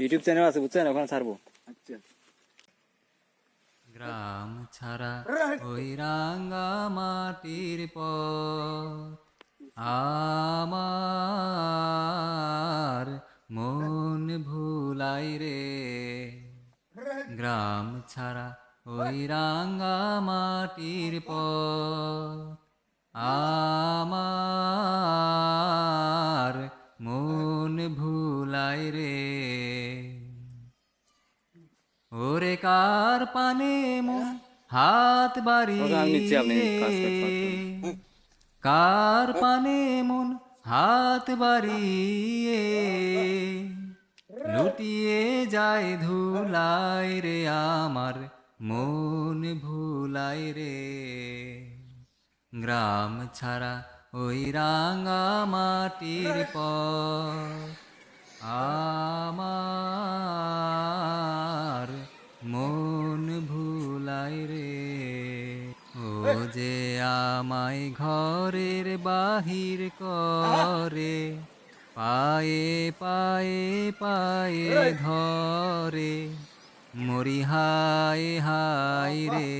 YouTube channel আছে বুঝছেন? ওখানে ছাড়বো। আচ্ছা। গ্রাম ছাড়া ওই রাঙ্গা মাটির পথ আমার মন ভুলাই রে। গ্রাম ছাড়া ওই রাঙ্গা মাটির পথ মন ভুলাই রে। ওরে কার পানে মন হাত বাড়ি কার পানে মন হাত বাড়িয়ে লুটিয়ে যায় ধুলাই রে আমার মন ভুলাই রে। গ্রাম ছাড়া ওই রাঙা মাটির পথ আমার মন ভুলাই রে। ও যে আমায় ঘরের বাহির করে, পায়ে পায়ে পায়ে ধরে মরি হায় হায় রে।